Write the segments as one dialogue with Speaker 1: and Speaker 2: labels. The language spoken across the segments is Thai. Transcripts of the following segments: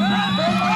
Speaker 1: Bravo!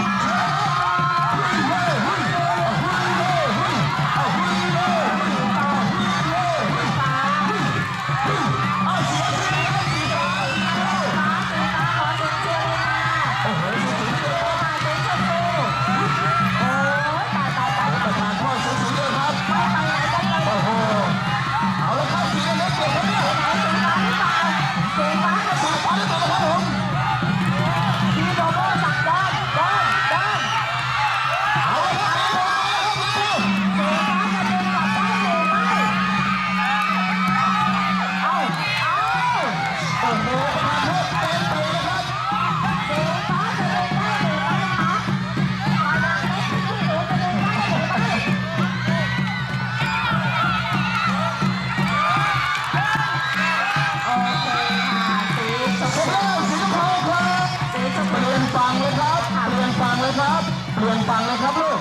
Speaker 1: เปลี่ยนฝั่งเลยครับลูก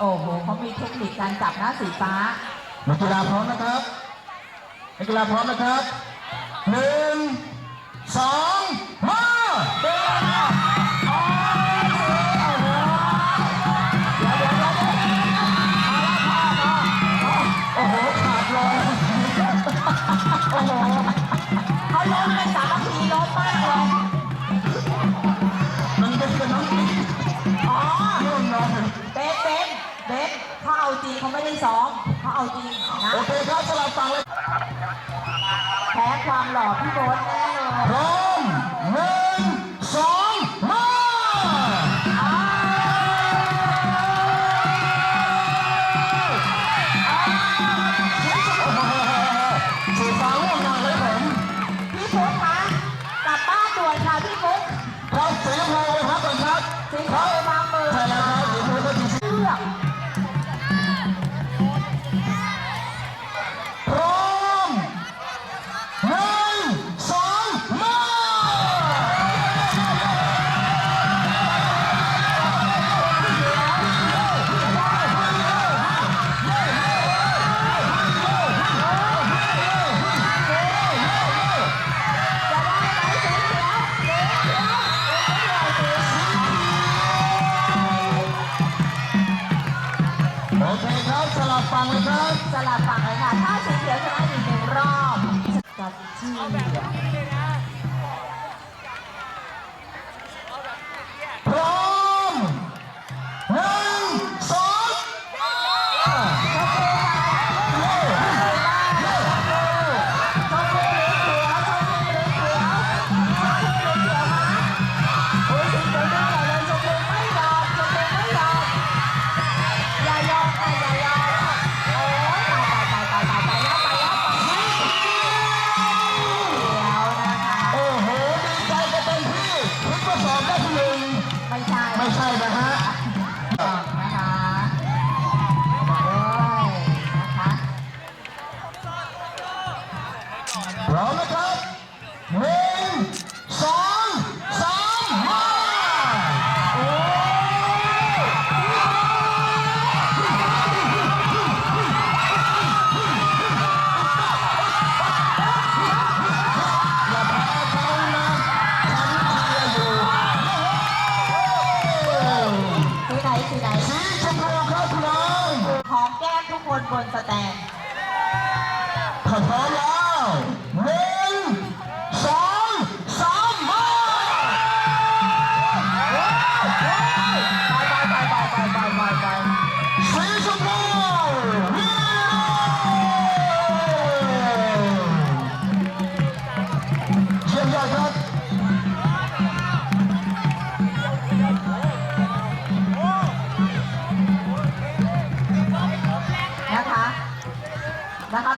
Speaker 2: โอ้โหเขามีเทคนิคการจับหน้าสีฟ้า
Speaker 1: นักกีฬาพร้อมนะครับนักกีฬาพร้อมนะครับหนึ่ง
Speaker 2: เอาจริงนะ
Speaker 1: โอเคครับสลับฟังเลย
Speaker 2: แพ้ความหล่อพี่โบ๊ทแน่เลย
Speaker 1: พร้อมหนึ่ง เล
Speaker 2: ค
Speaker 1: รับ สลับฝั่งเลยครับ
Speaker 2: สลับฝั่งเลยค่ะ ถ้าเฉียวชนะอีกหนึ่งรอบจับ
Speaker 1: ที่
Speaker 2: Pagpon sa tayo.